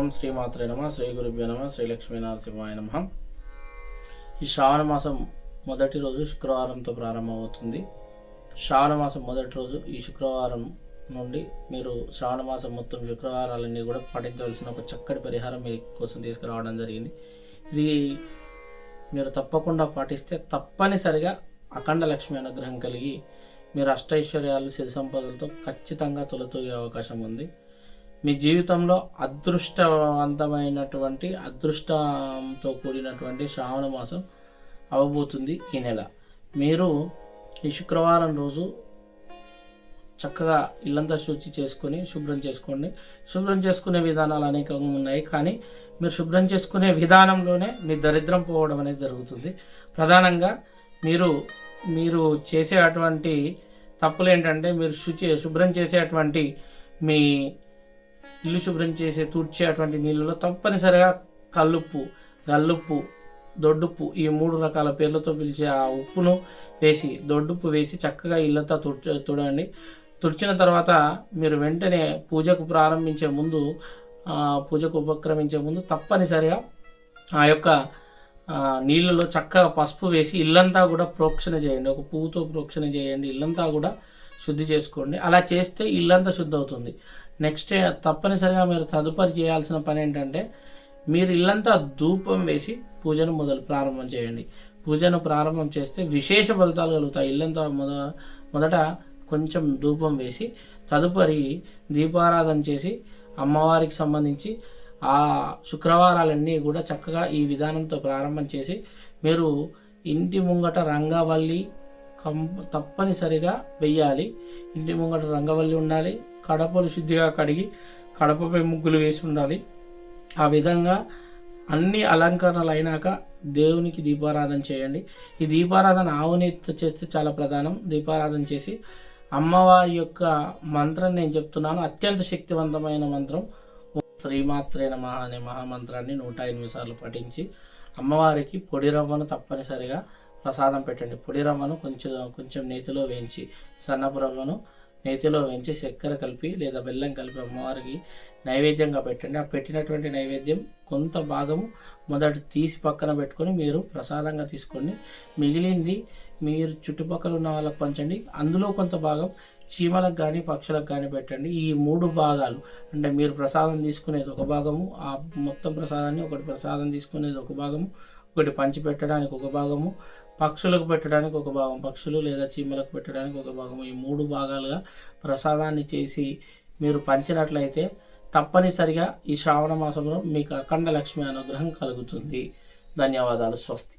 ఓం శ్రీమాత్రే నమ శ్రీ గురుభ్యో నమ శ్రీ లక్ష్మీ నరసింహాయ నమ. ఈ శ్రావణ మాసం మొదటి రోజు శుక్రవారంతో ప్రారంభమవుతుంది. శ్రావణ మాసం మొదటి రోజు ఈ శుక్రవారం నుండి మీరు శ్రావణ మాసం మొత్తం శుక్రవారాలన్నీ కూడా పాటించవలసిన ఒక చక్కటి పరిహారం మీ కోసం తీసుకురావడం జరిగింది. ఇది మీరు తప్పకుండా పాటిస్తే తప్పనిసరిగా అఖండ లక్ష్మి అనుగ్రహం కలిగి మీరు అష్టైశ్వర్యాలు సిరి సంపదలతో ఖచ్చితంగా తొలతూగే అవకాశం ఉంది. మీ జీవితంలో అదృష్టవంతమైనటువంటి అదృష్టంతో కూడినటువంటి శ్రావణ మాసం అవబోతుంది ఈ నెల. మీరు ఈ శుక్రవారం రోజు చక్కగా ఇల్లంతా శుచి చేసుకొని శుభ్రం చేసుకోండి. శుభ్రం చేసుకునే విధానాలు అనేకంగా ఉన్నాయి కానీ మీరు శుభ్రం చేసుకునే విధానంలోనే మీ దరిద్రం పోవడం అనేది జరుగుతుంది. ప్రధానంగా మీరు మీరు చేసే అటువంటి తప్పులు ఏంటంటే మీరు శుచి శుభ్రం చేసేటువంటి మీ ఇల్లు శుభ్రం చేసే తుడిచే అటువంటి నీళ్ళలో తప్పనిసరిగా కల్లుప్పు గల్లుప్పు దొడ్డుప్పు ఈ మూడు రకాల పేర్లతో పిలిచే ఆ ఉప్పును వేసి దొడ్డుప్పు వేసి చక్కగా ఇల్లంతా తుడ్చ తుడండి. తుడిచిన తర్వాత మీరు వెంటనే పూజకు ప్రారంభించే ముందు పూజకు ఉపక్రమించే ముందు తప్పనిసరిగా ఆ యొక్క నీళ్ళలో చక్కగా పసుపు వేసి ఇల్లంతా కూడా ప్రోక్షణ చేయండి. ఒక పువ్వుతో ప్రోక్షణ చేయండి. ఇల్లంతా కూడా శుద్ధి చేసుకోండి. అలా చేస్తే ఇల్లంతా శుద్ధి అవుతుంది నెక్స్ట్ eh, తప్పనిసరిగా మీరు తదుపరి చేయాల్సిన పని ఏంటంటే మీరు ఇల్లంతా ధూపం వేసి పూజను మొదలు ప్రారంభం చేయండి. పూజను ప్రారంభం చేస్తే విశేష ఫలితాలు కలుగుతాయి. ఇల్లంతా మొద మొదట కొంచెం ధూపం వేసి తదుపరి దీపారాధన చేసి అమ్మవారికి సంబంధించి ఆ శుక్రవారాలన్నీ కూడా చక్కగా ఈ విధానంతో ప్రారంభం చేసి మీరు ఇంటి ముంగట రంగవల్లి కం తప్పనిసరిగా వెయ్యాలి. ఇంటి ముంగట రంగవల్లి ఉండాలి. కడపలు శుద్ధిగా కడిగి కడపపై ముగ్గులు వేసి ఉండాలి. ఆ విధంగా అన్ని అలంకరణలు అయినాక దేవునికి దీపారాధన చేయండి. ఈ దీపారాధన ఆవునేతితో చేస్తే చాలా ప్రధానం. దీపారాధన చేసి అమ్మవారి యొక్క మంత్రం నేను చెప్తున్నాను. అత్యంత శక్తివంతమైన మంత్రం. ఓం శ్రీమాత్రే నమ అనే మహామంత్రాన్ని నూట ఎనిమిది సార్లు పఠించి అమ్మవారికి పొడి రవ్వను తప్పనిసరిగా ప్రసాదం పెట్టండి. పొడి రవ్వను కొంచెం కొంచెం నేతిలో వేయించి సన్నపు రవ్వను నేతిలో వేయించి చక్కెర కలిపి లేదా బెల్లం కలిపి అమ్మవారికి నైవేద్యంగా పెట్టండి. ఆ పెట్టినటువంటి నైవేద్యం కొంత భాగము మొదట తీసి పక్కన పెట్టుకొని మీరు ప్రసాదంగా తీసుకోండి మిగిలింది మీరు చుట్టుపక్కల ఉన్న వాళ్ళకి పంచండి. అందులో కొంత భాగం చీమలకు కానీ పక్షులకు కానీ పెట్టండి. ఈ మూడు భాగాలు అంటే మీరు ప్రసాదం తీసుకునేది ఒక భాగము ఆ మొత్తం ప్రసాదాన్ని ఒకటి ప్రసాదం తీసుకునేది ఒక భాగము ఒకటి పంచి పెట్టడానికి ఒక భాగము పక్షులకు పెట్టడానికి ఒక భాగం పక్షులు లేదా చీమలకు పెట్టడానికి ఒక భాగం. ఈ మూడు భాగాలుగా ప్రసాదాన్ని చేసి మీరు పంచినట్లయితే తప్పనిసరిగా ఈ శ్రావణ మాసంలో మీకు అఖండ లక్ష్మి అనుగ్రహం కలుగుతుంది. ధన్యవాదాలు స్వస్తి.